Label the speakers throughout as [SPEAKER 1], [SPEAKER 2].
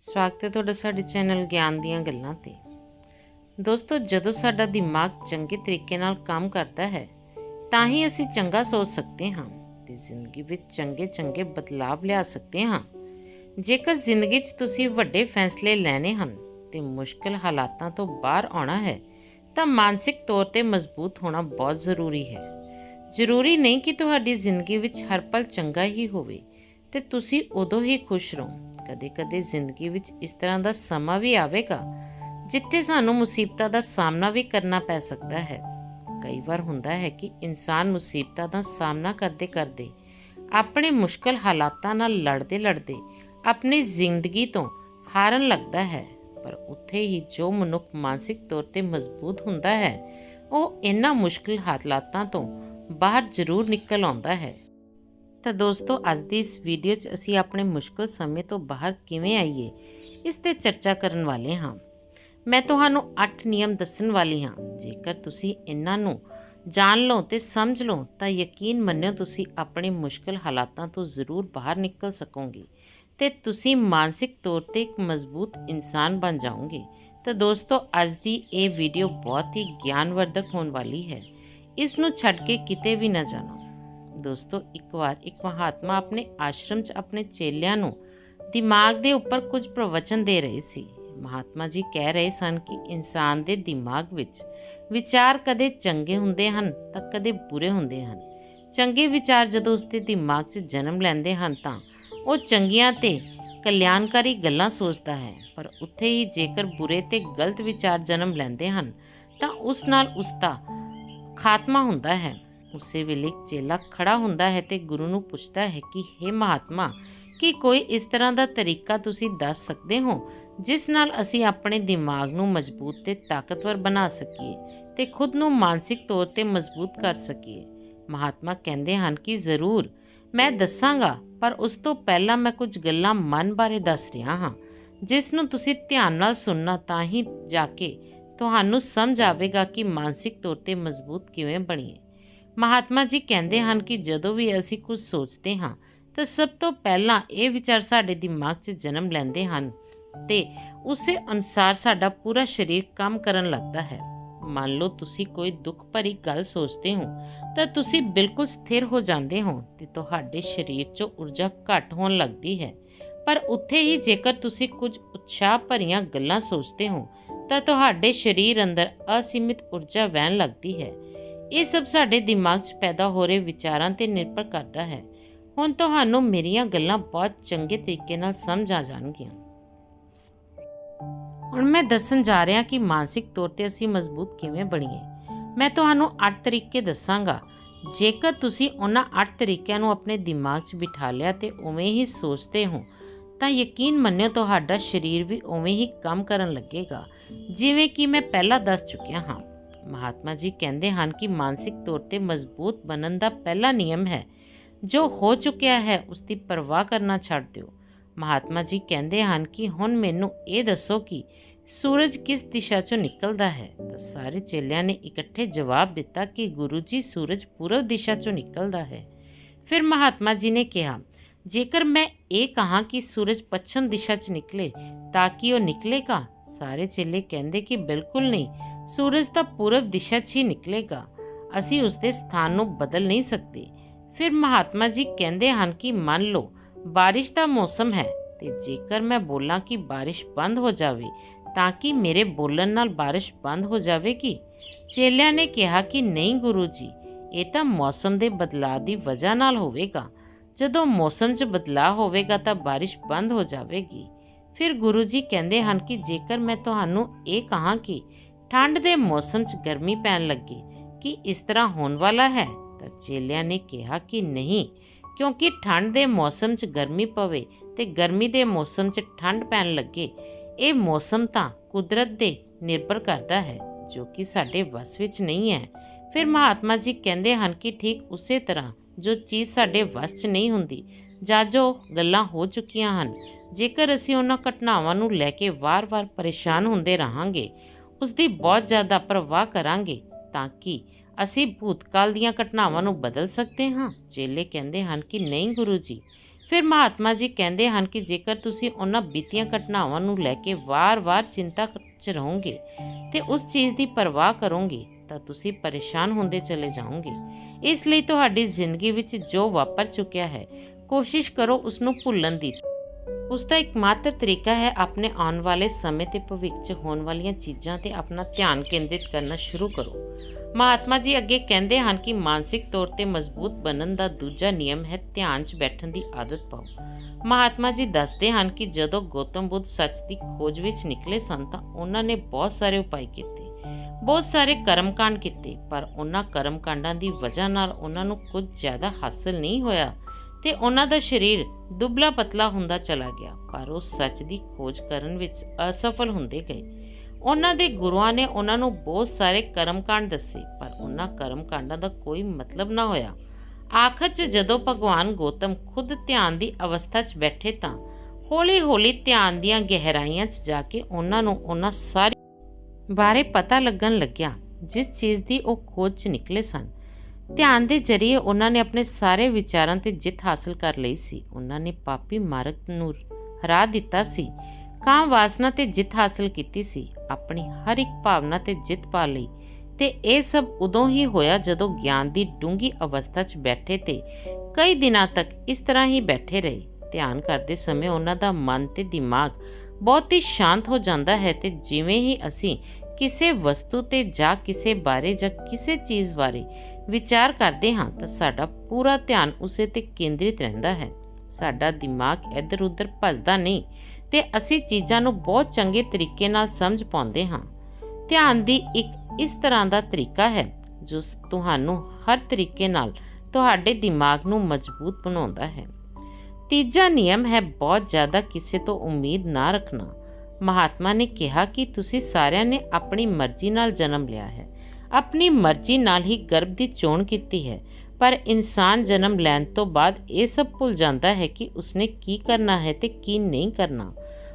[SPEAKER 1] ਸਵਾਗਤ ਹੈ ਤੁਹਾਡਾ ਸਾਡੇ ਚੈਨਲ ਗਿਆਨ ਦੀਆਂ ਗੱਲਾਂ ਤੇ। ਦੋਸਤੋ, ਜਦੋਂ ਸਾਡਾ ਦਿਮਾਗ ਚੰਗੇ ਤਰੀਕੇ ਨਾਲ ਕੰਮ ਕਰਦਾ ਹੈ, ਤਾਂ ਹੀ ਅਸੀਂ ਚੰਗਾ ਸੋਚ ਸਕਦੇ ਹਾਂ ਤੇ ਜ਼ਿੰਦਗੀ ਵਿੱਚ ਚੰਗੇ ਚੰਗੇ ਬਦਲਾਵ ਲਿਆ ਸਕਦੇ ਹਾਂ। ਜੇਕਰ ਜ਼ਿੰਦਗੀ 'ਚ ਤੁਸੀਂ ਵੱਡੇ ਫੈਸਲੇ ਲੈਣੇ ਹਨ ਤੇ ਮੁਸ਼ਕਲ ਹਾਲਾਤਾਂ ਤੋਂ ਬਾਹਰ ਆਉਣਾ ਹੈ, ਤਾਂ ਮਾਨਸਿਕ ਤੌਰ ਤੇ ਮਜ਼ਬੂਤ ਹੋਣਾ ਬਹੁਤ ਜ਼ਰੂਰੀ ਹੈ। ਜ਼ਰੂਰੀ ਨਹੀਂ ਕਿ ਤੁਹਾਡੀ ਜ਼ਿੰਦਗੀ ਵਿੱਚ ਹਰ ਪਲ ਚੰਗਾ ਹੀ ਹੋਵੇ ਤੇ ਤੁਸੀਂ ਉਦੋਂ ਹੀ ਖੁਸ਼ ਰਹੋ ਕਦੇ-ਕਦੇ ਜ਼ਿੰਦਗੀ ਵਿੱਚ ਇਸ ਤਰ੍ਹਾਂ ਦਾ ਸਮਾਂ ਵੀ ਆਵੇਗਾ, ਜਿੱਥੇ ਸਾਨੂੰ ਮੁਸੀਬਤਾਂ ਦਾ ਸਾਹਮਣਾ ਵੀ ਕਰਨਾ ਪੈ ਸਕਦਾ ਹੈ। ਕਈ ਵਾਰ ਹੁੰਦਾ ਹੈ ਕਿ ਇਨਸਾਨ ਮੁਸੀਬਤਾਂ ਦਾ ਸਾਹਮਣਾ ਕਰਦੇ-ਕਰਦੇ ਆਪਣੇ ਮੁਸ਼ਕਲ ਹਾਲਾਤਾਂ ਨਾਲ ਲੜਦੇ-ਲੜਦੇ ਆਪਣੀ ਜ਼ਿੰਦਗੀ ਤੋਂ ਹਾਰਨ ਲੱਗਦਾ ਹੈ, ਪਰ ਉੱਥੇ ਹੀ ਜੋ ਮਨੁੱਖ ਮਾਨਸਿਕ ਤੌਰ ਤੇ ਮਜ਼ਬੂਤ ਹੁੰਦਾ ਹੈ, ਉਹ ਇਹਨਾਂ ਮੁਸ਼ਕਲ ਹਾਲਾਤਾਂ ਤੋਂ ਬਾਹਰ ਜ਼ਰੂਰ ਨਿਕਲ ਆਉਂਦਾ ਹੈ। ਤਾਂ ਦੋਸਤੋ, ਅੱਜ ਦੀ ਇਸ ਵੀਡੀਓ 'ਚ ਅਸੀਂ ਆਪਣੇ ਮੁਸ਼ਕਲ ਸਮੇਂ ਤੋਂ ਬਾਹਰ ਕਿਵੇਂ ਆਈਏ, ਇਸ ਤੇ ਚਰਚਾ ਕਰਨ ਵਾਲੇ ਹਾਂ। ਮੈਂ ਤੁਹਾਨੂੰ 8 ਨਿਯਮ ਦੱਸਣ ਵਾਲੀ ਹਾਂ। ਜੇਕਰ ਤੁਸੀਂ ਇਹਨਾਂ ਨੂੰ ਜਾਣ ਲਓ ਤੇ ਸਮਝ ਲਓ, ਤਾਂ ਯਕੀਨ ਮੰਨਿਓ ਤੁਸੀਂ ਆਪਣੇ ਮੁਸ਼ਕਲ ਹਾਲਾਤਾਂ ਤੋਂ ਜ਼ਰੂਰ ਬਾਹਰ ਨਿਕਲ ਸਕੋਗੇ ਤੇ ਤੁਸੀਂ ਮਾਨਸਿਕ ਤੌਰ ਤੇ ਇੱਕ ਮਜ਼ਬੂਤ ਇਨਸਾਨ ਬਣ ਜਾਓਗੇ। ਤਾਂ ਦੋਸਤੋ, ਅੱਜ ਦੀ ਇਹ ਵੀਡੀਓ ਬਹੁਤ ਹੀ ਗਿਆਨਵਰਧਕ ਹੋਣ ਵਾਲੀ ਹੈ। ਇਸ ਨੂੰ ਛੱਡ ਕੇ ਕਿਤੇ ਵੀ ਨਾ ਜਾਣਾ। ਦੋਸਤੋ, ਇੱਕ ਵਾਰ ਇੱਕ ਮਹਾਤਮਾ ਆਪਣੇ ਆਸ਼ਰਮ 'ਚ ਆਪਣੇ ਚੇਲਿਆਂ ਨੂੰ ਦਿਮਾਗ ਦੇ ਉੱਪਰ ਕੁਝ ਪ੍ਰਵਚਨ ਦੇ ਰਹੇ ਸੀ। ਮਹਾਤਮਾ ਜੀ ਕਹਿ ਰਹੇ ਸਨ ਕਿ ਇਨਸਾਨ ਦੇ ਦਿਮਾਗ ਵਿੱਚ ਵਿਚਾਰ ਕਦੇ ਚੰਗੇ ਹੁੰਦੇ ਹਨ ਤਾਂ ਕਦੇ ਬੁਰੇ ਹੁੰਦੇ ਹਨ। ਚੰਗੇ ਵਿਚਾਰ ਜਦੋਂ ਉਸਦੇ ਦਿਮਾਗ 'ਚ ਜਨਮ ਲੈਂਦੇ ਹਨ ਤਾਂ ਉਹ ਚੰਗੀਆਂ ਤੇ ਕਲਿਆਣਕਾਰੀ ਗੱਲਾਂ ਸੋਚਦਾ ਹੈ, ਪਰ ਉੱਥੇ ਹੀ ਜੇਕਰ ਬੁਰੇ ਤੇ ਗਲਤ ਵਿਚਾਰ ਜਨਮ ਲੈਂਦੇ ਹਨ ਤਾਂ ਉਸ ਨਾਲ ਉਸਦਾ ਖਾਤਮਾ ਹੁੰਦਾ ਹੈ। ਉਸੇ ਵੇਲੇ ਚੇਲਾ ਖੜਾ ਹੁੰਦਾ ਹੈ ਤੇ ਗੁਰੂ ਨੂੰ ਪੁੱਛਦਾ ਹੈ ਕਿ हे ਮਹਾਤਮਾ, ਕੀ ਕੋਈ ਇਸ ਤਰ੍ਹਾਂ ਦਾ ਤਰੀਕਾ ਤੁਸੀਂ ਦੱਸ ਸਕਦੇ ਹੋ ਜਿਸ ਨਾਲ ਅਸੀਂ ਆਪਣੇ ਦਿਮਾਗ ਨੂੰ ਮਜ਼ਬੂਤ ਤੇ ਤਾਕਤਵਰ ਬਣਾ ਸਕੀਏ ਤੇ ਖੁਦ ਨੂੰ ਮਾਨਸਿਕ ਤੌਰ ਤੇ ਮਜ਼ਬੂਤ ਕਰ ਸਕੀਏ? ਮਹਾਤਮਾ ਕਹਿੰਦੇ ਹਨ ਕਿ, ਜ਼ਰੂਰ, ਮੈਂ ਦੱਸਾਂਗਾ, ਪਰ ਉਸ ਤੋਂ ਪਹਿਲਾਂ ਮੈਂ ਕੁਝ ਗੱਲਾਂ ਮਨ ਬਾਰੇ ਦੱਸ ਰਿਹਾ ਹਾਂ। ਜਿਸ ਨੂੰ ਤੁਸੀਂ ਧਿਆਨ ਨਾਲ ਸੁਣਨਾ ਤਾਂ ਹੀ ਜਾ ਕੇ ਤੁਹਾਨੂੰ ਸਮਝ ਆਵੇਗਾ ਕਿ ਮਾਨਸਿਕ ਤੌਰ ਤੇ ਮਜ਼ਬੂਤ ਕਿਵੇਂ ਬਣੀਏ। ਮਹਾਤਮਾ ਜੀ ਕਹਿੰਦੇ ਹਨ ਕਿ ਜਦੋਂ ਵੀ ਅਸੀਂ ਕੁਝ ਸੋਚਦੇ ਹਾਂ, ਤਾਂ ਸਭ ਤੋਂ ਪਹਿਲਾਂ ਇਹ ਵਿਚਾਰ ਸਾਡੇ ਦਿਮਾਗ 'ਚ ਜਨਮ ਲੈਂਦੇ ਹਨ ਤੇ ਉਸੇ ਅਨੁਸਾਰ ਸਾਡਾ ਪੂਰਾ ਸਰੀਰ ਕੰਮ ਕਰਨ ਲੱਗਦਾ ਹੈ। ਮੰਨ ਲਓ ਤੁਸੀਂ ਕੋਈ ਦੁੱਖ ਭਰੀ ਗੱਲ ਸੋਚਦੇ ਹੋ, ਤਾਂ ਤੁਸੀਂ ਬਿਲਕੁਲ ਸਥਿਰ ਹੋ ਜਾਂਦੇ ਹੋ ਤੇ ਤੁਹਾਡੇ ਸਰੀਰ 'ਚੋਂ ਊਰਜਾ ਘੱਟ ਹੋਣ ਲੱਗਦੀ ਹੈ। ਪਰ ਉੱਥੇ ਹੀ ਜੇਕਰ ਤੁਸੀਂ ਕੁਝ ਉਤਸ਼ਾਹ ਭਰੀਆਂ ਗੱਲਾਂ ਸੋਚਦੇ ਹੋ, ਤਾਂ ਤੁਹਾਡੇ ਸਰੀਰ ਅੰਦਰ ਅਸੀਮਿਤ ਊਰਜਾ ਵਹਿਣ ਲੱਗਦੀ ਹੈ। ਇਹ ਸਭ ਸਾਡੇ ਦਿਮਾਗ 'ਚ ਪੈਦਾ ਹੋ ਰਹੇ ਵਿਚਾਰਾਂ ਤੇ ਨਿਰਭਰ ਕਰਦਾ ਹੈ। ਹੁਣ ਤੁਹਾਨੂੰ ਮੇਰੀਆਂ ਗੱਲਾਂ ਬਹੁਤ ਚੰਗੇ ਤਰੀਕੇ ਨਾਲ ਸਮਝ ਆ ਜਾਣਗੀਆਂ। ਹੁਣ ਮੈਂ ਦੱਸਣ ਜਾ ਰਿਹਾ ਕਿ ਮਾਨਸਿਕ ਤੌਰ ਤੇ ਅਸੀਂ ਮਜ਼ਬੂਤ ਕਿਵੇਂ ਬਣੀਏ। ਮੈਂ ਤੁਹਾਨੂੰ 8 ਤਰੀਕੇ ਦੱਸਾਂਗਾ। ਜੇਕਰ ਤੁਸੀਂ ਉਹਨਾਂ 8 ਤਰੀਕਿਆਂ ਨੂੰ ਆਪਣੇ ਦਿਮਾਗ 'ਚ ਬਿਠਾ ਲਿਆ ਤੇ ਉਵੇਂ ਹੀ ਸੋਚਦੇ ਹੋ, ਤਾਂ ਯਕੀਨ ਮੰਨਿਓ ਤੁਹਾਡਾ ਸਰੀਰ ਵੀ ਉਵੇਂ ਹੀ ਕੰਮ ਕਰਨ ਲੱਗੇਗਾ। ਜਿਵੇਂ ਕਿ ਮੈਂ ਪਹਿਲਾਂ ਦੱਸ ਚੁੱਕਿਆ ਹਾਂ। ਮਹਾਤਮਾ ਜੀ ਕਹਿੰਦੇ ਹਨ ਕਿ ਮਾਨਸਿਕ ਤੌਰ ਤੇ ਮਜ਼ਬੂਤ ਬਣਨ ਦਾ ਪਹਿਲਾ ਨਿਯਮ ਹੈ। ਜੋ ਹੋ ਚੁੱਕਿਆ ਹੈ ਉਸ ਦੀ ਪਰਵਾਹ ਕਰਨਾ ਛੱਡ ਦਿਓ। ਮਹਾਤਮਾ ਜੀ ਕਹਿੰਦੇ ਹਨ ਕਿ ਹੁਣ ਮੈਨੂੰ ਇਹ ਦੱਸੋ ਕਿ ਸੂਰਜ ਕਿਸ ਦਿਸ਼ਾ 'ਚੋਂ ਨਿਕਲਦਾ ਹੈ? ਤਾਂ ਸਾਰੇ ਚੇਲਿਆਂ ਨੇ ਇਕੱਠੇ ਜਵਾਬ ਦਿੱਤਾ ਕਿ ਗੁਰੂ ਜੀ ਸੂਰਜ ਪੂਰਬ ਦਿਸ਼ਾ 'ਚੋਂ ਨਿਕਲਦਾ ਹੈ। ਫਿਰ ਮਹਾਤਮਾ ਜੀ ਨੇ ਕਿਹਾ, ਜੇਕਰ ਮੈਂ ਇਹ ਕਹਾਂ ਕਿ ਸੂਰਜ ਪੱਛਮ ਦਿਸ਼ਾ 'ਚ ਨਿਕਲੇ, ਤਾਂ ਕਿ ਉਹ ਨਿਕਲੇਗਾ? ਸਾਰੇ ਚੇਲੇ ਕਹਿੰਦੇ ਕਿ ਬਿਲਕੁਲ ਨਹੀਂ। ਸੂਰਜ ਤਾਂ ਪੂਰਬ ਦਿਸ਼ਾ 'ਚ ਹੀ ਨਿਕਲੇਗਾ। ਅਸੀਂ ਉਸ ਦੇ ਸਥਾਨ ਨੂੰ ਬਦਲ ਨਹੀਂ ਸਕਦੇ। ਫਿਰ ਮਹਾਤਮਾ ਜੀ ਕਹਿੰਦੇ ਹਨ ਕਿ ਮੰਨ ਲਓ, ਬਾਰਿਸ਼ ਦਾ ਮੌਸਮ ਹੈ ਤੇ ਜੇਕਰ ਮੈਂ ਬੋਲਾਂ ਕਿ ਬਾਰਿਸ਼ ਬੰਦ ਹੋ ਜਾਵੇ, ਤਾਂ ਕਿ ਮੇਰੇ ਬੋਲਣ ਨਾਲ ਬਾਰਿਸ਼ ਬੰਦ ਹੋ ਜਾਵੇਗੀ? ਚੇਲਿਆਂ ਨੇ ਕਿਹਾ ਕਿ ਨਹੀਂ ਗੁਰੂ ਜੀ, ਇਹ ਤਾਂ ਮੌਸਮ ਦੇ ਬਦਲਾਅ ਦੀ ਵਜ੍ਹਾ ਨਾਲ ਹੋਵੇਗਾ। ਜਦੋਂ ਮੌਸਮ 'ਚ ਬਦਲਾਅ ਹੋਵੇਗਾ ਤਾਂ ਬਾਰਿਸ਼ ਬੰਦ ਹੋ ਜਾਵੇਗੀ। ਫਿਰ ਗੁਰੂ ਜੀ ਕਹਿੰਦੇ ਹਨ ਕਿ ਜੇਕਰ ਮੈਂ ਤੁਹਾਨੂੰ ਇਹ ਕਹਾਂ ਕਿ ਠੰਡ ਦੇ ਮੌਸਮ 'ਚ ਗਰਮੀ ਪੈਣ ਲੱਗੇ ਕਿ ਇਸ ਤਰ੍ਹਾਂ ਹੋਣ ਵਾਲਾ ਹੈ ਤਾਂ ਚੇਲਿਆਂ ਨੇ ਕਿਹਾ ਕਿ ਨਹੀਂ, ਕਿਉਂਕਿ ਠੰਡ ਦੇ ਮੌਸਮ 'ਚ ਗਰਮੀ ਪਵੇ ਤੇ ਗਰਮੀ ਦੇ ਮੌਸਮ 'ਚ ਠੰਡ ਪੈਣ ਲੱਗੇ, ਇਹ ਮੌਸਮ ਤਾਂ ਕੁਦਰਤ ਦੇ ਨਿਰਭਰ ਕਰਦਾ ਹੈ, ਜੋ ਕਿ ਸਾਡੇ ਵਸ ਵਿੱਚ ਨਹੀਂ ਹੈ। ਫਿਰ ਮਹਾਤਮਾ ਜੀ ਕਹਿੰਦੇ ਹਨ ਕਿ ਠੀਕ ਉਸੇ ਤਰ੍ਹਾਂ ਜੋ ਚੀਜ਼ ਸਾਡੇ ਵਸ 'ਚ ਨਹੀਂ ਹੁੰਦੀ ਜਾਂ ਜੋ ਗੱਲਾਂ ਹੋ ਚੁੱਕੀਆਂ ਹਨ। ਜੇਕਰ ਅਸੀਂ ਉਹਨਾਂ ਘਟਨਾਵਾਂ ਨੂੰ ਲੈ ਕੇ ਵਾਰ-ਵਾਰ ਪਰੇਸ਼ਾਨ ਹੁੰਦੇ ਰਹਾਂਗੇ ਉਸ ਦੀ ਬਹੁਤ ਜ਼ਿਆਦਾ ਪਰਵਾਹ ਕਰਾਂਗੇ ਤਾਂ ਕਿ ਅਸੀਂ ਭੂਤਕਾਲ ਦੀਆਂ ਘਟਨਾਵਾਂ ਨੂੰ ਬਦਲ ਸਕਦੇ ਹਾਂ। ਚੇਲੇ ਕਹਿੰਦੇ ਹਨ ਕਿ ਨਹੀਂ ਗੁਰੂ ਜੀ ਫਿਰ ਮਹਾਤਮਾ ਜੀ ਕਹਿੰਦੇ ਹਨ ਕਿ ਜੇਕਰ ਤੁਸੀਂ ਉਹਨਾਂ ਬੀਤੀਆਂ ਘਟਨਾਵਾਂ ਨੂੰ ਲੈ ਕੇ ਵਾਰ-ਵਾਰ ਚਿੰਤਾ 'ਚ ਰਹੋਗੇ ਤੇ ਉਸ ਚੀਜ਼ ਦੀ ਪਰਵਾਹ ਕਰੋਗੇ ਤਾਂ ਤੁਸੀਂ ਪਰੇਸ਼ਾਨ ਹੁੰਦੇ ਚਲੇ ਜਾਓਗੇ। ਇਸ ਲਈ ਤੁਹਾਡੀ ਜ਼ਿੰਦਗੀ ਵਿੱਚ ਜੋ ਵਾਪਰ ਚੁੱਕਿਆ ਹੈ, ਕੋਸ਼ਿਸ਼ ਕਰੋ ਉਸ ਨੂੰ ਭੁੱਲਣ ਦੀ। ਉਸ ਦਾ ਇੱਕਮਾਤਰ ਤਰੀਕਾ ਹੈ ਆਪਣੇ ਆਉਣ ਵਾਲੇ ਸਮੇਂ ਤੇ ਭਵਿੱਖ 'ਚ ਹੋਣ ਵਾਲੀਆਂ ਚੀਜ਼ਾਂ ਤੇ ਆਪਣਾ ਧਿਆਨ ਕੇਂਦਰਿਤ ਕਰਨਾ ਸ਼ੁਰੂ ਕਰੋ। ਮਹਾਤਮਾ ਜੀ ਅੱਗੇ ਕਹਿੰਦੇ ਹਨ ਕਿ ਮਾਨਸਿਕ ਤੌਰ ਤੇ ਮਜ਼ਬੂਤ ਬਣਨ ਦਾ ਦੂਜਾ ਨਿਯਮ ਹੈ ਧਿਆਨ 'ਚ ਬੈਠਣ ਦੀ ਆਦਤ ਪਾਓ। ਮਹਾਤਮਾ ਜੀ ਦੱਸਦੇ ਹਨ ਕਿ ਜਦੋਂ ਗੌਤਮ ਬੁੱਧ ਸੱਚ ਦੀ ਖੋਜ ਵਿੱਚ ਨਿਕਲੇ ਸਨ ਤਾਂ ਉਹਨਾਂ ਨੇ ਬਹੁਤ ਸਾਰੇ ਉਪਾਅ ਕੀਤੇ। ਬਹੁਤ ਸਾਰੇ ਕਰਮਕਾਂਡ ਕੀਤੇ, ਪਰ ਉਹਨਾਂ ਕਰਮਕਾਂਡਾਂ ਦੀ ਵਜ੍ਹਾ ਨਾਲ ਉਹਨਾਂ ਨੂੰ ਕੁਝ ਜ਼ਿਆਦਾ ਹਾਸਲ ਨਹੀਂ ਹੋਇਆ। ਤੇ ਉਹਨਾਂ ਦਾ ਸਰੀਰ ਦੁਬਲਾ ਪਤਲਾ ਹੁੰਦਾ ਚਲਾ ਗਿਆ, ਪਰ ਉਹ ਸੱਚ ਦੀ ਖੋਜ ਕਰਨ ਵਿੱਚ ਅਸਫਲ ਹੁੰਦੇ ਗਏ। ਉਹਨਾਂ ਦੇ ਗੁਰੂਆਂ ਨੇ ਉਹਨਾਂ ਨੂੰ ਬਹੁਤ ਸਾਰੇ ਕਰਮਕਾਂਡ ਦੱਸੇ, ਪਰ ਉਹਨਾਂ ਕਰਮਕਾਂਡਾਂ ਦਾ ਕੋਈ ਮਤਲਬ ਨਾ ਹੋਇਆ। ਆਖਰ 'ਚ ਜਦੋਂ ਭਗਵਾਨ ਗੌਤਮ ਖੁਦ ਧਿਆਨ ਦੀ ਅਵਸਥਾ 'ਚ ਬੈਠੇ ਤਾਂ ਹੌਲੀ-ਹੌਲੀ ਧਿਆਨ ਦੀਆਂ ਗਹਿਰਾਈਆਂ 'ਚ ਜਾ ਕੇ ਉਹਨਾਂ ਨੂੰ ਉਹਨਾਂ ਸਾਰੀ ਬਾਰੇ ਪਤਾ ਲੱਗਣ ਲੱਗਿਆ, ਜਿਸ ਚੀਜ਼ ਦੀ ਉਹ ਖੋਜ 'ਚ ਨਿਕਲੇ ਸਨ। ਧਿਆਨ ਦੇ ਜ਼ਰੀਏ ਉਹਨਾਂ ਨੇ ਆਪਣੇ ਸਾਰੇ ਵਿਚਾਰਾਂ ਤੇ ਜਿੱਤ ਹਾਸਲ ਕਰ ਲਈ ਸੀ। ਉਹਨਾਂ ਨੇ ਪਾਪੀ ਮਾਰਗ ਨੂੰ ਹਰਾ ਦਿੱਤਾ ਸੀ। ਕਾਂ ਵਾਸਨਾ ਤੇ ਜਿੱਤ ਹਾਸਲ ਕੀਤੀ ਸੀ। ਆਪਣੀ ਹਰ ਇੱਕ ਭਾਵਨਾ ਤੇ ਜਿੱਤ ਪਾ ਲਈ। ਤੇ ਇਹ ਸਭ ਉਦੋਂ ਹੀ ਹੋਇਆ ਜਦੋਂ ਗਿਆਨ ਦੀ ਡੂੰਗੀ ਅਵਸਥਾ 'ਚ ਬੈਠੇ ਤੇ ਕਈ ਦਿਨਾਂ ਤੱਕ ਇਸ ਤਰ੍ਹਾਂ ਹੀ ਬੈਠੇ ਰਹੇ। ਧਿਆਨ ਕਰਦੇ ਸਮੇਂ ਉਹਨਾਂ ਦਾ ਮਨ ਤੇ ਦਿਮਾਗ ਬਹੁਤ ਹੀ ਸ਼ਾਂਤ ਹੋ ਜਾਂਦਾ ਹੈ ਤੇ ਜਿਵੇਂ ਹੀ ਅਸੀਂ ਕਿਸੇ ਵਸਤੂ ਤੇ ਜਾਂ ਕਿਸੇ ਬਾਰੇ ਜਾਂ ਕਿਸੇ ਚੀਜ਼ ਬਾਰੇ ਵਿਚਾਰ ਕਰਦੇ ਹਾਂ ਤਾਂ ਸਾਡਾ ਪੂਰਾ ਧਿਆਨ ਉਸੇ ਤੇ ਕੇਂਦਰਿਤ ਰਹਿੰਦਾ ਹੈ। ਸਾਡਾ ਦਿਮਾਗ ਇੱਧਰ-ਉੱਧਰ ਭੱਜਦਾ ਨਹੀਂ ਤੇ ਅਸੀਂ ਚੀਜ਼ਾਂ ਨੂੰ ਬਹੁਤ ਚੰਗੇ ਤਰੀਕੇ ਨਾਲ ਸਮਝ ਪਾਉਂਦੇ ਹਾਂ। ਧਿਆਨ ਦੀ ਇੱਕ ਇਸ ਤਰ੍ਹਾਂ ਦਾ ਤਰੀਕਾ ਹੈ ਜੋ ਤੁਹਾਨੂੰ ਹਰ ਤਰੀਕੇ ਨਾਲ ਤੁਹਾਡੇ ਦਿਮਾਗ ਨੂੰ ਮਜ਼ਬੂਤ ਬਣਾਉਂਦਾ ਹੈ। ਤੀਜਾ ਨਿਯਮ ਹੈ ਬਹੁਤ ਜ਼ਿਆਦਾ ਕਿਸੇ ਤੋਂ ਉਮੀਦ ਨਾ ਰੱਖਣਾ। ਮਹਾਤਮਾ ਨੇ ਕਿਹਾ ਕਿ ਤੁਸੀਂ ਸਾਰਿਆਂ ਨੇ ਆਪਣੀ ਮਰਜ਼ੀ ਨਾਲ ਜਨਮ ਲਿਆ ਹੈ। ਆਪਣੀ ਮਰਜ਼ੀ ਨਾਲ ਹੀ ਗਰਭ ਦੀ ਚੋਣ ਕੀਤੀ ਹੈ। ਪਰ ਇਨਸਾਨ ਜਨਮ ਲੈਣ ਤੋਂ ਬਾਅਦ ਇਹ ਸਭ ਭੁੱਲ ਜਾਂਦਾ ਹੈ ਕਿ ਉਸਨੇ ਕੀ ਕਰਨਾ ਹੈ ਤੇ ਕੀ ਨਹੀਂ ਕਰਨਾ।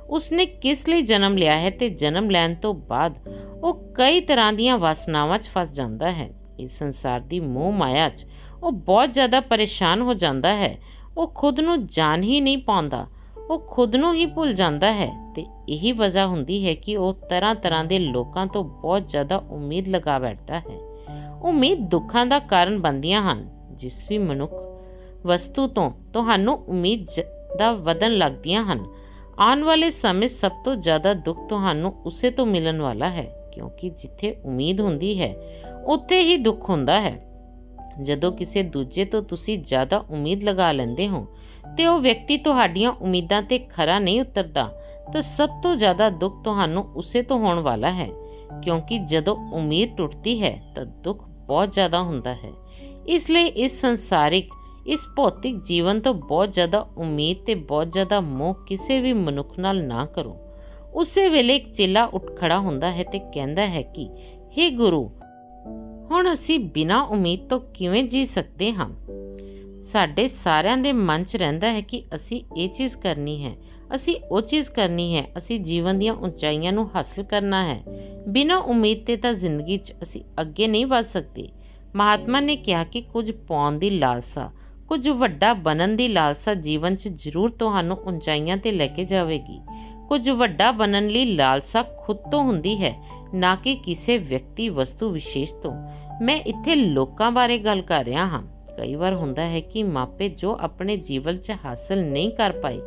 [SPEAKER 1] ਉਸਨੇ ਕਿਸ ਲਈ ਜਨਮ ਲਿਆ ਹੈ ਤੇ ਜਨਮ ਲੈਣ ਤੋਂ ਬਾਅਦ ਉਹ ਕਈ ਤਰ੍ਹਾਂ ਦੀਆਂ ਵਾਸਨਾਵਾਂ 'ਚ ਫਸ ਜਾਂਦਾ ਹੈ। ਇਸ ਸੰਸਾਰ ਦੀ ਮੋਹ ਮਾਇਆ 'ਚ ਉਹ ਬਹੁਤ ਜ਼ਿਆਦਾ ਪਰੇਸ਼ਾਨ ਹੋ ਜਾਂਦਾ ਹੈ। ਉਹ ਖੁਦ ਨੂੰ ਜਾਣ ਹੀ ਨਹੀਂ ਪਾਉਂਦਾ। ਉਹ ਖੁਦ ਨੂੰ ਹੀ ਭੁੱਲ ਜਾਂਦਾ ਹੈ ਤੇ ਇਹੀ ਵਜ੍ਹਾ ਹੁੰਦੀ ਹੈ ਕਿ ਉਹ ਤਰ੍ਹਾਂ ਤਰ੍ਹਾਂ ਦੇ ਲੋਕਾਂ ਤੋਂ ਬਹੁਤ ਜ਼ਿਆਦਾ ਉਮੀਦ ਲਗਾ ਬੈਠਦਾ ਹੈ। ਉਮੀਦ ਦੁੱਖਾਂ ਦਾ ਕਾਰਨ ਬਣਦੀਆਂ ਹਨ, ਜਿਸ ਵੀ ਮਨੁੱਖ ਵਸਤੂ ਤੋਂ ਤੁਹਾਨੂੰ ਉਮੀਦ ਦਾ ਵਧਣ ਲੱਗਦੀਆਂ ਹਨ। ਆਉਣ ਵਾਲੇ ਸਮੇਂ ਸਭ ਤੋਂ ਜ਼ਿਆਦਾ ਦੁੱਖ ਤੁਹਾਨੂੰ ਉਸੇ ਤੋਂ ਮਿਲਣ ਵਾਲਾ ਹੈ, ਕਿਉਂਕਿ ਜਿੱਥੇ ਉਮੀਦ ਹੁੰਦੀ ਹੈ, ਉੱਥੇ ਹੀ ਦੁੱਖ ਹੁੰਦਾ ਹੈ। ਜਦੋਂ ਕਿਸੇ ਦੂਜੇ ਤੋਂ ਤੁਸੀਂ ਜ਼ਿਆਦਾ ਉਮੀਦ ਲਗਾ ਲੈਂਦੇ ਹੋ ਤੇ ਉਹ ਵਿਅਕਤੀ ਤੁਹਾਡੀਆਂ ਉਮੀਦਾਂ ਤੇ ਖਰਾ ਨਹੀਂ ਉਤਰਦਾ, ਤਾਂ ਸਭ ਤੋਂ ਜ਼ਿਆਦਾ ਦੁੱਖ ਤੁਹਾਨੂੰ ਉਸੇ ਤੋਂ ਹੋਣ ਵਾਲਾ ਹੈ, ਕਿਉਂਕਿ ਜਦੋਂ ਉਮੀਦ ਟੁੱਟਦੀ ਹੈ, ਤਾਂ ਦੁੱਖ ਬਹੁਤ ਜ਼ਿਆਦਾ ਹੁੰਦਾ ਹੈ। ਇਸ ਲਈ ਇਸ ਸੰਸਾਰਿਕ, ਇਸ ਭੌਤਿਕ ਜੀਵਨ ਤੋਂ ਬਹੁਤ ਜ਼ਿਆਦਾ ਉਮੀਦ ਤੇ ਬਹੁਤ ਜ਼ਿਆਦਾ ਮੋਹ ਕਿਸੇ ਵੀ ਮਨੁੱਖ ਨਾਲ ਨਾ ਕਰੋ। ਉਸੇ ਵੇਲੇ ਇੱਕ ਚੇਲਾ ਉੱਠ ਖੜਾ ਹੁੰਦਾ ਹੈ ਤੇ ਕਹਿੰਦਾ ਹੈ ਕਿ हे ਗੁਰੂ, ਹੁਣ ਅਸੀਂ ਬਿਨਾਂ ਉਮੀਦ ਤੋਂ ਕਿਵੇਂ ਜੀ ਸਕਦੇ ਹਾਂ? ਸਾਡੇ ਸਾਰਿਆਂ ਦੇ ਮਨ 'ਚ ਰਹਿੰਦਾ ਹੈ ਕਿ ਅਸੀਂ ਇਹ ਚੀਜ਼ ਕਰਨੀ ਹੈ। ਅਸੀਂ ਉਹ ਚੀਜ਼ ਕਰਨੀ ਹੈ। ਅਸੀਂ ਜੀਵਨ ਦੀਆਂ ਉਚਾਈਆਂ ਨੂੰ ਹਾਸਲ ਕਰਨਾ ਹੈ। ਬਿਨਾਂ ਉਮੀਦ ਤੇ ਤਾਂ ਜ਼ਿੰਦਗੀ 'ਚ ਅਸੀਂ ਅੱਗੇ ਨਹੀਂ ਵੱਧ ਸਕਦੇ। ਮਹਾਤਮਾ ਨੇ ਕਿਹਾ ਕਿ ਕੁਝ ਪਾਉਣ ਦੀ ਲਾਲਸਾ, ਕੁਝ ਵੱਡਾ ਬਣਨ ਦੀ ਲਾਲਸਾ ਜੀਵਨ 'ਚ ਜ਼ਰੂਰ ਤੁਹਾਨੂੰ ਉਚਾਈਆਂ ਤੇ ਲੈ ਕੇ ਜਾਵੇਗੀ। ਕੁਝ ਵੱਡਾ ਬਣਨ ਲਈ ਲਾਲਸਾ ਖੁਦ ਤੋਂ ਹੁੰਦੀ ਹੈ, ਨਾ ਕਿ ਕਿਸੇ ਵਿਅਕਤੀ ਵਸਤੂ ਵਿਸ਼ੇਸ਼ ਤੋਂ। ਮੈਂ ਇੱਥੇ ਲੋਕਾਂ ਬਾਰੇ ਗੱਲ ਕਰ ਰਿਹਾ ਹਾਂ। ਕਈ ਵਾਰ ਹੁੰਦਾ ਹੈ ਕਿ ਮਾਪੇ ਜੋ ਆਪਣੇ ਜੀਵਨ 'ਚ ਹਾਸਲ ਨਹੀਂ ਕਰ ਪਾਏ,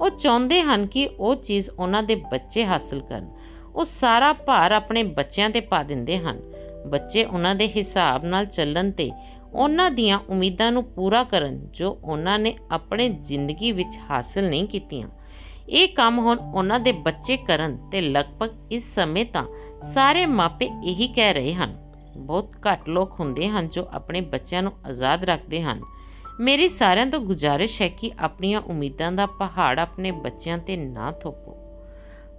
[SPEAKER 1] ਉਹ ਚਾਹੁੰਦੇ ਹਨ ਕਿ ਉਹ ਚੀਜ਼ ਉਹਨਾਂ ਦੇ ਬੱਚੇ ਹਾਸਲ ਕਰਨ। ਉਹ ਸਾਰਾ ਭਾਰ ਆਪਣੇ ਬੱਚਿਆਂ ਤੇ ਪਾ ਦਿੰਦੇ ਹਨ। ਬੱਚੇ ਉਹਨਾਂ ਦੇ ਹਿਸਾਬ ਨਾਲ ਚੱਲਣ ਤੇ ਉਹਨਾਂ ਦੀਆਂ ਉਮੀਦਾਂ ਨੂੰ ਪੂਰਾ ਕਰਨ ਜੋ ਉਹਨਾਂ ਨੇ ਆਪਣੇ ਜ਼ਿੰਦਗੀ ਵਿੱਚ ਹਾਸਲ ਨਹੀਂ ਕੀਤੀਆਂ। ਇਹ ਕੰਮ ਹੁਣ ਉਹਨਾਂ ਦੇ ਬੱਚੇ ਕਰਨ ਤੇ ਲਗਭਗ ਇਸ ਸਮੇਂ ਤਾਂ ਸਾਰੇ ਮਾਪੇ ਇਹੀ ਕਹਿ ਰਹੇ ਹਨ। ਬਹੁਤ ਘੱਟ ਲੋਕ ਹੁੰਦੇ ਹਨ ਜੋ ਆਪਣੇ ਬੱਚਿਆਂ ਨੂੰ ਆਜ਼ਾਦ ਰੱਖਦੇ ਹਨ। ਮੇਰੀ ਸਾਰਿਆਂ ਤੋਂ ਗੁਜ਼ਾਰਿਸ਼ ਹੈ ਕਿ ਆਪਣੀਆਂ ਉਮੀਦਾਂ ਦਾ ਪਹਾੜ ਆਪਣੇ ਬੱਚਿਆਂ ਤੇ ਨਾ ਥੋਪੋ।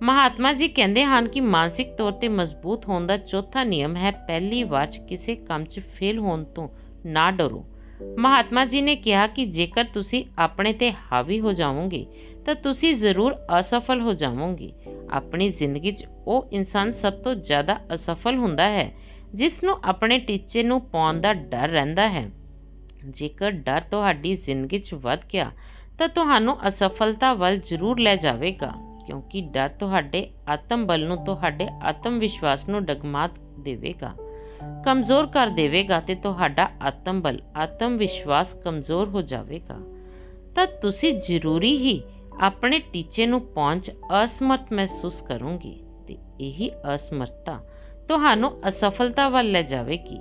[SPEAKER 1] ਮਹਾਤਮਾ ਜੀ ਕਹਿੰਦੇ ਹਨ ਕਿ ਮਾਨਸਿਕ ਤੌਰ ਤੇ ਮਜ਼ਬੂਤ ਹੋਣ ਦਾ ਚੌਥਾ ਨਿਯਮ ਹੈ ਪਹਿਲੀ ਵਾਰ 'ਚ ਕਿਸੇ ਕੰਮ 'ਚ ਫੇਲ ਹੋਣ ਤੋਂ ਨਾ ਡਰੋ। ਮਹਾਤਮਾ ਜੀ ਨੇ ਕਿਹਾ ਕਿ ਜੇਕਰ ਤੁਸੀਂ ਆਪਣੇ ਤੇ ਹਾਵੀ ਹੋ ਜਾਵੋਗੇ, ਤਾਂ ਤੁਸੀਂ ਜ਼ਰੂਰ ਅਸਫਲ ਹੋ ਜਾਵੋਗੇ। ਆਪਣੀ ਜ਼ਿੰਦਗੀ 'ਚ ਉਹ ਇਨਸਾਨ ਸਭ ਤੋਂ ਜ਼ਿਆਦਾ ਅਸਫਲ ਹੁੰਦਾ ਹੈ ਜਿਸ ਨੂੰ ਆਪਣੇ ਟੀਚੇ ਨੂੰ ਪਾਉਣ ਦਾ ਡਰ ਰਹਿੰਦਾ ਹੈ। ਜੇਕਰ ਡਰ ਤੁਹਾਡੀ ਜ਼ਿੰਦਗੀ 'ਚ ਵੱਧ ਗਿਆ, ਤਾਂ ਤੁਹਾਨੂੰ ਅਸਫਲਤਾ ਵੱਲ ਜ਼ਰੂਰ ਲੈ ਜਾਵੇਗਾ, ਕਿਉਂਕਿ ਡਰ ਤੁਹਾਡੇ ਆਤਮ ਬਲ ਨੂੰ, ਤੁਹਾਡੇ ਆਤਮ ਵਿਸ਼ਵਾਸ ਨੂੰ ਡਗਮਾ ਦੇਵੇਗਾ, ਕਮਜ਼ੋਰ ਕਰ ਦੇਵੇਗਾ ਤੇ ਤੁਹਾਡਾ ਆਤਮ ਬਲ, ਆਤਮ ਵਿਸ਼ਵਾਸ ਕਮਜ਼ੋਰ ਹੋ ਜਾਵੇਗਾ। ਤਾਂ ਤੁਸੀਂ ਜ਼ਰੂਰੀ ਹੀ ਆਪਣੇ ਟੀਚੇ ਨੂੰ ਪਹੁੰਚ ਅਸਮਰਥ ਮਹਿਸੂਸ ਕਰੋਗੇ ਤੇ ਇਹੀ ਅਸਮਰਥਤਾ ਤੁਹਾਨੂੰ ਅਸਫਲਤਾ ਵੱਲ ਲੈ ਜਾਵੇਗੀ।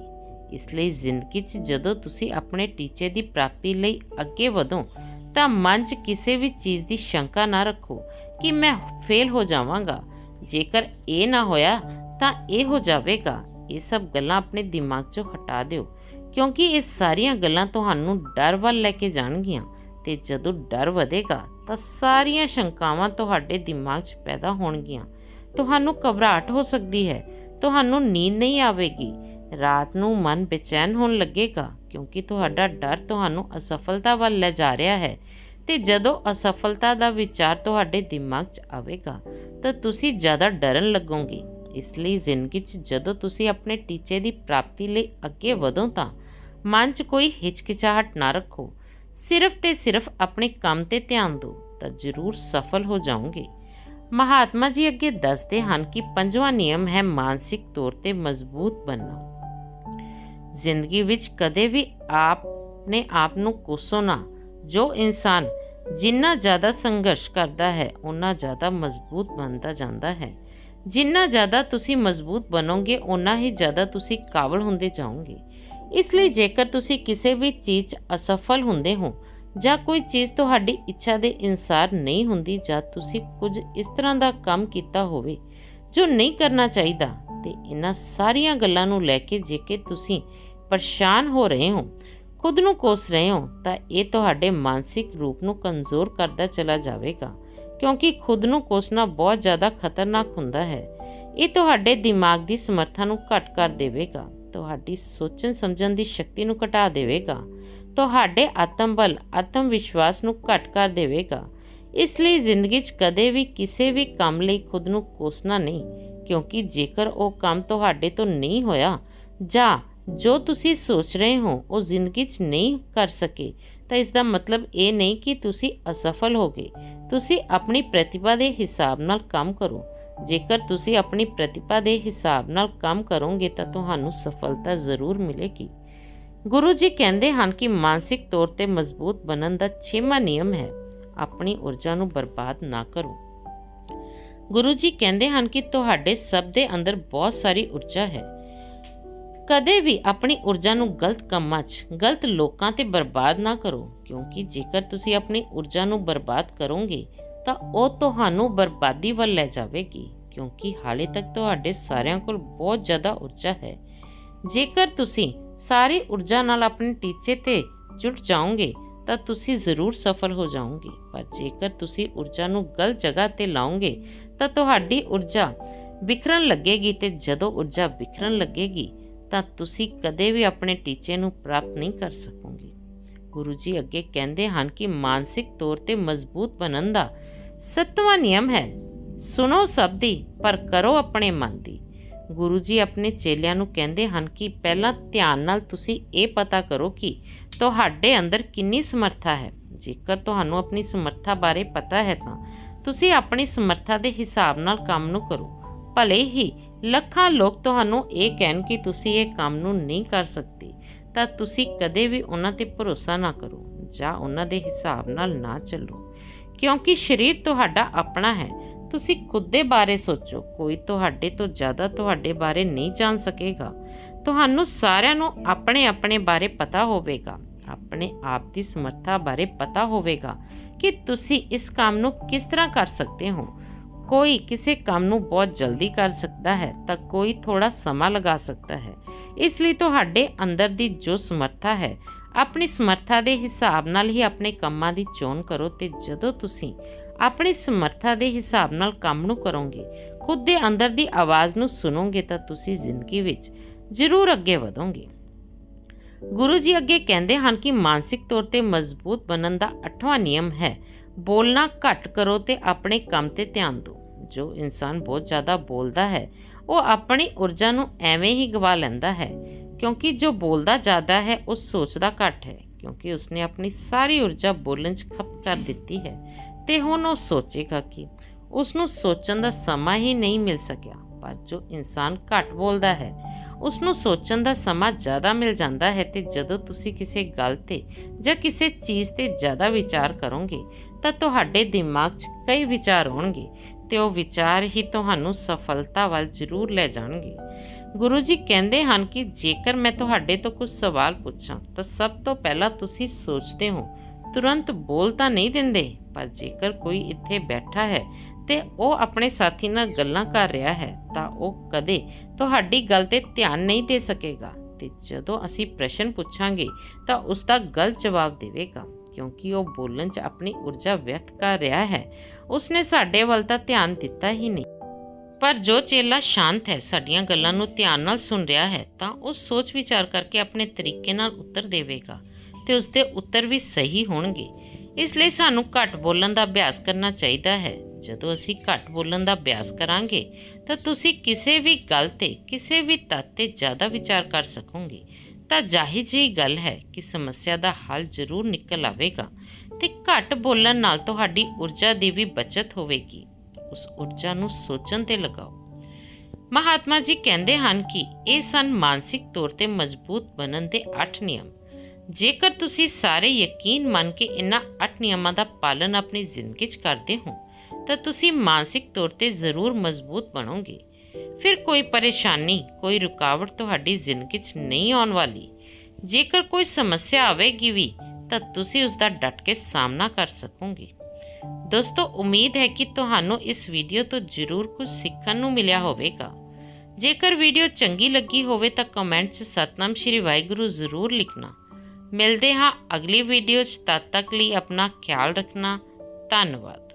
[SPEAKER 1] ਇਸ ਲਈ ਜ਼ਿੰਦਗੀ 'ਚ ਜਦੋਂ ਤੁਸੀਂ ਆਪਣੇ ਟੀਚੇ ਦੀ ਪ੍ਰਾਪਤੀ ਲਈ ਅੱਗੇ ਵਧੋ, ਤਾਂ ਮਨ 'ਚ ਕਿਸੇ ਵੀ ਚੀਜ਼ ਦੀ ਸ਼ੰਕਾ ਨਾ ਰੱਖੋ ਕਿ ਮੈਂ ਫੇਲ ਹੋ ਜਾਵਾਂਗਾ। ਜੇਕਰ ਇਹ ਨਾ ਹੋਇਆ, ਤਾਂ ਇਹ ਹੋ ਜਾਵੇਗਾ। ਇਹ ਸਭ ਗੱਲਾਂ ਆਪਣੇ ਦਿਮਾਗ 'ਚੋਂ ਹਟਾ ਦਿਓ, ਕਿਉਂਕਿ ਇਹ ਸਾਰੀਆਂ ਗੱਲਾਂ ਤੁਹਾਨੂੰ ਡਰ ਵੱਲ ਲੈ ਕੇ ਜਾਣਗੀਆਂ। ਤੇ ਜਦੋਂ ਡਰ ਵਧੇਗਾ, ਤਾਂ ਸਾਰੀਆਂ ਸ਼ੰਕਾਵਾਂ ਤੁਹਾਡੇ ਦਿਮਾਗ 'ਚ ਪੈਦਾ ਹੋਣਗੀਆਂ। ਤੁਹਾਨੂੰ ਘਬਰਾਹਟ ਹੋ ਸਕਦੀ ਹੈ ਤੁਹਾਨੂੰ ਨੀਂਦ ਨਹੀਂ ਆਵੇਗੀ। ਰਾਤ ਨੂੰ ਮਨ ਬੇਚੈਨ ਹੋਣ ਲੱਗੇਗਾ, ਕਿਉਂਕਿ ਤੁਹਾਡਾ ਡਰ ਤੁਹਾਨੂੰ ਅਸਫਲਤਾ ਵੱਲ ਲੈ ਜਾ ਰਿਹਾ ਹੈ ਤੇ ਜਦੋਂ ਅਸਫਲਤਾ ਦਾ ਵਿਚਾਰ ਤੁਹਾਡੇ ਦਿਮਾਗ 'ਚ ਆਵੇਗਾ, ਤਾਂ ਤੁਸੀਂ ਜ਼ਿਆਦਾ ਡਰਨ ਲੱਗੋਗੇ। ਇਸ ਲਈ ਜ਼ਿੰਦਗੀ 'ਚ ਜਦੋਂ ਤੁਸੀਂ ਆਪਣੇ ਟੀਚੇ ਦੀ ਪ੍ਰਾਪਤੀ ਲਈ ਅੱਗੇ ਵਧੋ ਤਾਂ ਮਨ 'ਚ ਕੋਈ ਹਿਚਕਿਚਾਹਟ ਨਾ ਰੱਖੋ। ਸਿਰਫ ਤੇ ਸਿਰਫ ਆਪਣੇ ਕੰਮ ਤੇ ਧਿਆਨ ਦਿਓ, ਤਾਂ ਜ਼ਰੂਰ ਸਫਲ ਹੋ ਜਾਓਗੇ। ਮਹਾਤਮਾ ਜੀ ਅੱਗੇ ਦੱਸਦੇ ਹਨ ਕਿ ਪੰਜਵਾਂ ਨਿਯਮ ਹੈ ਮਾਨਸਿਕ ਤੌਰ ਤੇ ਮਜ਼ਬੂਤ ਬਣਨਾ। ਜ਼ਿੰਦਗੀ ਵਿੱਚ ਕਦੇ ਵੀ ਆਪ ਨੇ ਆਪ ਨੂੰ ਕੋਸੋ ਨਾ। ਜੋ ਇਨਸਾਨ ਜਿੰਨਾ ਜ਼ਿਆਦਾ ਸੰਘਰਸ਼ ਕਰਦਾ ਹੈ ਉਨਾ ਜ਼ਿਆਦਾ ਮਜ਼ਬੂਤ ਬਣਦਾ ਜਾਂਦਾ ਹੈ। ਜਿੰਨਾ ਜ਼ਿਆਦਾ ਤੁਸੀਂ ਮਜ਼ਬੂਤ ਬਣੋਗੇ ਉਨਾ ਹੀ ਜ਼ਿਆਦਾ ਤੁਸੀਂ ਕਾਬਲ ਹੁੰਦੇ ਜਾਓਗੇ। ਇਸ ਲਈ ਜੇਕਰ ਤੁਸੀਂ ਕਿਸੇ ਵੀ ਚੀਜ਼ 'ਚ ਅਸਫਲ ਹੁੰਦੇ ਹੋ ਜਾਂ ਕੋਈ ਚੀਜ਼ ਤੁਹਾਡੀ ਇੱਛਾ ਦੇ ਅਨੁਸਾਰ ਨਹੀਂ ਹੁੰਦੀ ਜਾਂ ਤੁਸੀਂ ਕੁਝ ਇਸ ਤਰ੍ਹਾਂ ਦਾ ਕੰਮ ਕੀਤਾ ਹੋਵੇ ਜੋ ਨਹੀਂ ਕਰਨਾ ਚਾਹੀਦਾ, ਤੇ ਇਹਨਾਂ ਸਾਰੀਆਂ ਗੱਲਾਂ ਨੂੰ ਲੈ ਕੇ ਜੇਕਰ ਤੁਸੀਂ ਪਰੇਸ਼ਾਨ ਹੋ ਰਹੇ ਹੋ, ਖੁਦ ਨੂੰ ਕੋਸ ਰਹੇ ਹੋ, ਤਾਂ ਇਹ ਤੁਹਾਡੇ ਮਾਨਸਿਕ ਰੂਪ ਨੂੰ ਕਮਜ਼ੋਰ ਕਰਦਾ ਚਲਾ ਜਾਵੇਗਾ, ਕਿਉਂਕਿ ਖੁਦ ਨੂੰ ਕੋਸਣਾ ਬਹੁਤ ਜ਼ਿਆਦਾ ਖਤਰਨਾਕ ਹੁੰਦਾ ਹੈ। ਇਹ ਤੁਹਾਡੇ ਦਿਮਾਗ ਦੀ ਸਮਰੱਥਾ ਨੂੰ ਘਟ ਕਰ ਦੇਵੇਗਾ, ਤੁਹਾਡੀ ਸੋਚਣ ਸਮਝਣ ਦੀ ਸ਼ਕਤੀ ਨੂੰ ਘਟਾ ਦੇਵੇਗਾ ਤੁਹਾਡੇ ਆਤਮ ਬਲ, ਆਤਮ ਵਿਸ਼ਵਾਸ ਨੂੰ ਘਟ ਕਰ ਦੇਵੇਗਾ। ਇਸ ਲਈ ਜ਼ਿੰਦਗੀ 'ਚ ਕਦੇ ਵੀ ਕਿਸੇ ਵੀ ਕੰਮ ਲਈ ਖੁਦ ਨੂੰ ਕੋਸਣਾ ਨਹੀਂ, ਕਿਉਂਕਿ ਜੇਕਰ ਉਹ ਕੰਮ ਤੁਹਾਡੇ ਤੋਂ ਨਹੀਂ ਹੋਇਆ, ਜਾਂ ਜੋ ਤੁਸੀਂ ਸੋਚ ਰਹੇ ਹੋ ਉਹ ਜ਼ਿੰਦਗੀ 'ਚ ਨਹੀਂ ਕਰ ਸਕੇ, ਤਾਂ ਇਸ ਦਾ ਮਤਲਬ ਇਹ ਨਹੀਂ ਕਿ ਤੁਸੀਂ ਅਸਫਲ ਹੋ ਗਏ। ਤੁਸੀਂ ਆਪਣੀ ਪ੍ਰਤਿਭਾ ਦੇ ਹਿਸਾਬ ਨਾਲ ਕੰਮ ਕਰੋ। ਜੇਕਰ ਤੁਸੀਂ ਆਪਣੀ ਪ੍ਰਤਿਭਾ ਦੇ ਹਿਸਾਬ ਨਾਲ ਕੰਮ ਕਰੋਗੇ ਤਾਂ ਤੁਹਾਨੂੰ ਸਫਲਤਾ ਜ਼ਰੂਰ ਮਿਲੇਗੀ। ਗੁਰੂ ਜੀ ਕਹਿੰਦੇ ਹਨ ਕਿ ਮਾਨਸਿਕ ਤੌਰ ਤੇ ਮਜ਼ਬੂਤ ਬਣਨ ਦਾ ਛੇਵਾਂ ਨਿਯਮ ਹੈ, ਆਪਣੀ ਊਰਜਾ ਨੂੰ ਬਰਬਾਦ ਨਾ ਕਰੋ। ਗੁਰੂ ਜੀ ਕਹਿੰਦੇ ਹਨ ਕਿ ਤੁਹਾਡੇ ਸਭ ਦੇ ਅੰਦਰ ਬਹੁਤ ਸਾਰੀ ਊਰਜਾ ਹੈ। ਕਦੇ ਵੀ ਆਪਣੀ ਊਰਜਾ ਨੂੰ ਗਲਤ ਕੰਮਾਂ 'ਚ, ਗਲਤ ਲੋਕਾਂ ਤੇ ਬਰਬਾਦ ਨਾ ਕਰੋ, ਕਿਉਂਕਿ ਜੇਕਰ ਤੁਸੀਂ ਆਪਣੀ ਊਰਜਾ ਨੂੰ ਬਰਬਾਦ ਕਰੋਗੇ, ਤਾਂ ਉਹ ਤੁਹਾਨੂੰ ਬਰਬਾਦੀ ਵੱਲ ਲੈ ਜਾਵੇਗੀ, ਕਿਉਂਕਿ ਹਾਲੇ ਤੱਕ ਤੁਹਾਡੇ ਸਾਰਿਆਂ ਕੋਲ ਬਹੁਤ ਜ਼ਿਆਦਾ ਊਰਜਾ ਹੈ। ਜੇਕਰ ਤੁਸੀਂ ਸਾਰੀ ਊਰਜਾ ਨਾਲ ਆਪਣੇ ਟੀਚੇ ਤੇ ਜੁਟ ਜਾਓਗੇ, ਤਾਂ ਤੁਸੀਂ ਜ਼ਰੂਰ ਸਫਲ ਹੋ ਜਾਓਗੇ। ਪਰ ਜੇਕਰ ਤੁਸੀਂ ਊਰਜਾ ਨੂੰ ਗਲਤ ਜਗ੍ਹਾ ਤੇ ਲਾਓਗੇ, ਤਾਂ ਤੁਹਾਡੀ ਊਰਜਾ ਵਿਖਰਨ ਲੱਗੇਗੀ ਤੇ ਜਦੋਂ ਊਰਜਾ ਵਿਖਰਨ ਲੱਗੇਗੀ, ਤਾਂ ਤੁਸੀਂ ਕਦੇ ਵੀ ਆਪਣੇ ਟੀਚੇ ਨੂੰ ਪ੍ਰਾਪਤ ਨਹੀਂ ਕਰ ਸਕੋਗੇ। ਗੁਰੂ ਜੀ ਅੱਗੇ ਕਹਿੰਦੇ ਹਨ ਕਿ ਮਾਨਸਿਕ ਤੌਰ ਤੇ ਮਜ਼ਬੂਤ ਬਣਨ ਦਾ ਸੱਤਵਾਂ ਨਿਯਮ ਹੈ, ਸੁਣੋ ਸਭ ਦੀ, ਪਰ ਕਰੋ ਆਪਣੇ ਮਨ ਦੀ। ਗੁਰੂ ਜੀ ਆਪਣੇ ਚੇਲਿਆਂ ਨੂੰ ਕਹਿੰਦੇ ਹਨ ਕਿ ਪਹਿਲਾਂ ਧਿਆਨ ਨਾਲ ਤੁਸੀਂ ਇਹ ਪਤਾ ਕਰੋ ਕਿ ਤੁਹਾਡੇ ਅੰਦਰ ਕਿੰਨੀ ਸਮਰੱਥਾ ਹੈ। ਜੇਕਰ ਤੁਹਾਨੂੰ ਆਪਣੀ ਸਮਰੱਥਾ ਬਾਰੇ ਪਤਾ ਹੈ ਤਾਂ ਤੁਸੀਂ ਆਪਣੀ ਸਮਰੱਥਾ ਦੇ ਹਿਸਾਬ ਨਾਲ ਕੰਮ ਨੂੰ ਕਰੋ। ਭਲੇ ਹੀ ਲੱਖਾਂ ਲੋਕ ਤੁਹਾਨੂੰ ਇਹ ਕਹਿਣ ਕਿ ਤੁਸੀਂ ਇਹ ਕੰਮ ਨੂੰ ਨਹੀਂ ਕਰ ਸਕਦੇ, ਤਾਂ ਤੁਸੀਂ ਕਦੇ ਵੀ ਉਹਨਾਂ ਤੇ ਭਰੋਸਾ ਨਾ ਕਰੋ ਜਾਂ ਉਹਨਾਂ ਦੇ ਹਿਸਾਬ ਨਾਲ ਨਾ ਚੱਲੋ। ਕਿਉਂਕਿ ਸਰੀਰ ਤੁਹਾਡਾ ਆਪਣਾ ਹੈ ਤੁਸੀਂ ਖੁਦ ਦੇ ਬਾਰੇ ਸੋਚੋ। ਕੋਈ ਤੁਹਾਡੇ ਤੋਂ ਜ਼ਿਆਦਾ ਤੁਹਾਡੇ ਬਾਰੇ ਨਹੀਂ ਜਾਣ ਸਕੇਗਾ। ਤੁਹਾਨੂੰ ਸਾਰਿਆਂ ਨੂੰ ਆਪਣੇ ਆਪਣੇ ਬਾਰੇ ਪਤਾ ਹੋਵੇਗਾ। ਆਪਣੇ ਆਪ ਦੀ ਸਮਰੱਥਾ ਬਾਰੇ ਪਤਾ ਹੋਵੇਗਾ ਕਿ ਤੁਸੀਂ ਇਸ ਕੰਮ ਨੂੰ ਕਿਸ ਤਰ੍ਹਾਂ ਕਰ ਸਕਦੇ ਹੋ। ਕੋਈ ਕਿਸੇ ਕੰਮ ਨੂੰ ਬਹੁਤ ਜਲਦੀ ਕਰ ਸਕਦਾ ਹੈ ਤਾਂ ਕੋਈ ਥੋੜਾ ਸਮਾਂ ਲਗਾ ਸਕਦਾ ਹੈ। ਇਸ ਲਈ ਤੁਹਾਡੇ ਅੰਦਰ ਦੀ ਜੋ ਸਮਰੱਥਾ ਹੈ, ਆਪਣੀ ਸਮਰੱਥਾ ਦੇ ਹਿਸਾਬ ਨਾਲ ਹੀ ਆਪਣੇ ਕੰਮਾਂ ਦੀ ਚੋਣ ਕਰੋ ਤੇ ਜਦੋਂ ਤੁਸੀਂ ਆਪਣੀ ਸਮਰੱਥਾ ਦੇ ਹਿਸਾਬ ਨਾਲ ਕੰਮ ਨੂੰ ਕਰੋਗੇ। ਖੁਦ ਦੇ ਅੰਦਰ ਦੀ ਆਵਾਜ਼ ਨੂੰ ਸੁਣੋਗੇ ਤਾਂ ਤੁਸੀਂ ਜ਼ਿੰਦਗੀ ਵਿੱਚ ਜ਼ਰੂਰ ਅੱਗੇ ਵਧੋਗੇ। ਗੁਰੂ ਜੀ ਅੱਗੇ ਕਹਿੰਦੇ ਹਨ ਕਿ ਮਾਨਸਿਕ ਤੌਰ ਤੇ ਮਜ਼ਬੂਤ ਬਣਨ ਦਾ ਅੱਠਵਾਂ ਨਿਯਮ ਹੈ, ਬੋਲਣਾ ਘੱਟ ਕਰੋ ਤੇ ਆਪਣੇ ਕੰਮ ਤੇ ਧਿਆਨ ਦਿਓ। ਜੋ ਇਨਸਾਨ ਬਹੁਤ ਜ਼ਿਆਦਾ ਬੋਲਦਾ ਹੈ, ਉਹ ਆਪਣੀ ਊਰਜਾ ਨੂੰ ਐਵੇਂ ਹੀ ਗਵਾ ਲੈਂਦਾ ਹੈ, ਕਿਉਂਕਿ ਜੋ ਬੋਲਦਾ ਜ਼ਿਆਦਾ ਹੈ, ਉਹ ਸੋਚਦਾ ਘੱਟ ਹੈ, ਕਿਉਂਕਿ ਉਸਨੇ ਆਪਣੀ ਸਾਰੀ ਊਰਜਾ ਬੋਲਣ 'ਚ ਖਪਤ ਕਰ ਦਿੱਤੀ ਹੈ। ਤੇ ਹੁਣ ਉਹ ਸੋਚੇਗਾ ਕਿ? ਉਸ ਨੂੰ ਸੋਚਣ ਦਾ ਸਮਾਂ ਹੀ ਨਹੀਂ ਮਿਲ ਸਕਿਆ, ਪਰ ਜੋ ਇਨਸਾਨ ਘੱਟ ਬੋਲਦਾ ਹੈ ਉਸ ਨੂੰ ਸੋਚਣ ਦਾ ਸਮਾਂ ਜ਼ਿਆਦਾ ਮਿਲ ਜਾਂਦਾ ਹੈ ਤੇ ਜਦੋਂ ਤੁਸੀਂ ਕਿਸੇ ਗੱਲ ਤੇ ਜਾਂ ਕਿਸੇ ਚੀਜ਼ ਤੇ ਜ਼ਿਆਦਾ ਵਿਚਾਰ ਕਰੋਗੇ, ਤਾਂ ਤੁਹਾਡੇ ਦਿਮਾਗ 'ਚ ਕਈ ਵਿਚਾਰ ਆਉਣਗੇ ਤੇ ਉਹ ਵਿਚਾਰ ਹੀ ਤੁਹਾਨੂੰ ਸਫਲਤਾ ਵੱਲ ਜ਼ਰੂਰ ਲੈ ਜਾਣਗੇ। ਗੁਰੂ ਜੀ ਕਹਿੰਦੇ ਹਨ ਕਿ ਜੇਕਰ ਮੈਂ ਤੁਹਾਡੇ ਤੋਂ ਕੁਝ ਸਵਾਲ ਪੁੱਛਾਂ, ਤਾਂ ਸਭ ਤੋਂ ਪਹਿਲਾਂ ਤੁਸੀਂ ਸੋਚਦੇ ਹੋ ਤੁਰੰਤ ਬੋਲ ਤਾਂ ਨਹੀਂ ਦਿੰਦੇ, ਪਰ ਜੇਕਰ ਕੋਈ ਇੱਥੇ ਬੈਠਾ ਹੈ ਤੇ ਉਹ ਆਪਣੇ ਸਾਥੀ ਨਾਲ ਗੱਲਾਂ ਕਰ ਰਿਹਾ ਹੈ, ਤਾਂ ਉਹ ਕਦੇ ਤੁਹਾਡੀ ਗੱਲ ਤੇ ਧਿਆਨ ਨਹੀਂ ਦੇ ਸਕੇਗਾ। ਤੇ ਜਦੋਂ ਅਸੀਂ ਪ੍ਰਸ਼ਨ ਪੁੱਛਾਂਗੇ, ਤਾਂ ਉਸ ਦਾ ਗਲਤ ਜਵਾਬ ਦੇਵੇਗਾ, ਕਿਉਂਕਿ ਉਹ ਬੋਲਣ 'ਚ ਆਪਣੀ ਊਰਜਾ ਵਿਅਕਤ ਕਰ ਰਿਹਾ ਹੈ। ਉਸਨੇ ਸਾਡੇ ਵੱਲ ਤਾਂ ਧਿਆਨ ਦਿੱਤਾ ਹੀ ਨਹੀਂ। ਪਰ ਜੋ ਚੇਲਾ ਸ਼ਾਂਤ ਹੈ, ਸਾਡੀਆਂ ਗੱਲਾਂ ਨੂੰ ਧਿਆਨ ਨਾਲ ਸੁਣ ਰਿਹਾ ਹੈ, ਤਾਂ ਉਹ ਸੋਚ ਵਿਚਾਰ ਕਰਕੇ ਆਪਣੇ ਤਰੀਕੇ ਨਾਲ ਉੱਤਰ ਦੇਵੇਗਾ। ਤੇ ਉਸ ਦੇ ਉੱਤਰ ਵੀ ਸਹੀ ਹੋਣਗੇ। ਇਸ ਲਈ ਸਾਨੂੰ ਘੱਟ ਬੋਲਣ ਦਾ ਅਭਿਆਸ ਕਰਨਾ ਚਾਹੀਦਾ ਹੈ। ਜਦੋਂ ਅਸੀਂ ਘੱਟ ਬੋਲਣ ਦਾ ਅਭਿਆਸ ਕਰਾਂਗੇ, ਤਾਂ ਤੁਸੀਂ ਕਿਸੇ ਵੀ ਗੱਲ ਤੇ, ਕਿਸੇ ਵੀ ਤੱਤ ਤੇ ਜ਼ਿਆਦਾ ਵਿਚਾਰ ਕਰ ਸਕੋਗੇ। ਤਾਂ ਜਾਹਿਰ ਜਿਹੀ ਗੱਲ ਹੈ ਕਿ ਸਮੱਸਿਆ ਦਾ ਹੱਲ ਜ਼ਰੂਰ ਨਿਕਲ ਆਵੇਗਾ ਤੇ ਘੱਟ ਬੋਲਣ ਨਾਲ ਤੁਹਾਡੀ ਊਰਜਾ ਦੀ ਵੀ ਬਚਤ ਹੋਵੇਗੀ। ਉਸ ਊਰਜਾ ਨੂੰ ਸੋਚਣ ਤੇ ਲਗਾਓ। ਮਹਾਤਮਾ ਜੀ ਕਹਿੰਦੇ ਹਨ ਕਿ ਇਹ ਸਨ ਮਾਨਸਿਕ ਤੌਰ ਤੇ ਮਜ਼ਬੂਤ ਬਣਨ ਦੇ 8 ਨਿਯਮ। ਜੇਕਰ ਤੁਸੀਂ ਸਾਰੇ ਯਕੀਨ ਮੰਨ ਕੇ ਇਹਨਾਂ 8 ਨਿਯਮਾਂ ਦਾ ਪਾਲਣ ਆਪਣੀ ਜ਼ਿੰਦਗੀ 'ਚ ਕਰਦੇ ਹੋ, ਤਾਂ ਤੁਸੀਂ ਮਾਨਸਿਕ ਤੌਰ ਤੇ ਜ਼ਰੂਰ ਮਜ਼ਬੂਤ ਬਣੋਗੇ। ਫਿਰ ਕੋਈ ਪਰੇਸ਼ਾਨੀ, ਕੋਈ ਰੁਕਾਵਟ ਤੁਹਾਡੀ ਜ਼ਿੰਦਗੀ 'ਚ ਨਹੀਂ ਆਉਣ ਵਾਲੀ। ਜੇਕਰ ਕੋਈ ਸਮੱਸਿਆ ਆਵੇਗੀ ਵੀ, ਤਾਂ ਤੁਸੀਂ ਉਸ ਦਾ ਡਟ ਕੇ ਸਾਹਮਣਾ ਕਰ ਸਕੋਗੇ। ਦੋਸਤੋ, ਉਮੀਦ ਹੈ ਕਿ ਤੁਹਾਨੂੰ ਇਸ ਵੀਡੀਓ ਤੋਂ ਜ਼ਰੂਰ ਕੁਝ ਸਿੱਖਣ ਨੂੰ ਮਿਲਿਆ ਹੋਵੇਗਾ। ਜੇਕਰ ਵੀਡੀਓ ਚੰਗੀ ਲੱਗੀ ਹੋਵੇ ਤਾਂ ਕਮੈਂਟ 'ਚ ਸਤਨਾਮ ਸ਼੍ਰੀ ਵਾਹਿਗੁਰੂ ਜ਼ਰੂਰ ਲਿਖਣਾ। ਮਿਲਦੇ ਹਾਂ ਅਗਲੀ ਵੀਡੀਓ 'ਚ। ਤਦ ਤੱਕ ਲਈ ਆਪਣਾ ਖਿਆਲ ਰੱਖਣਾ। ਧੰਨਵਾਦ।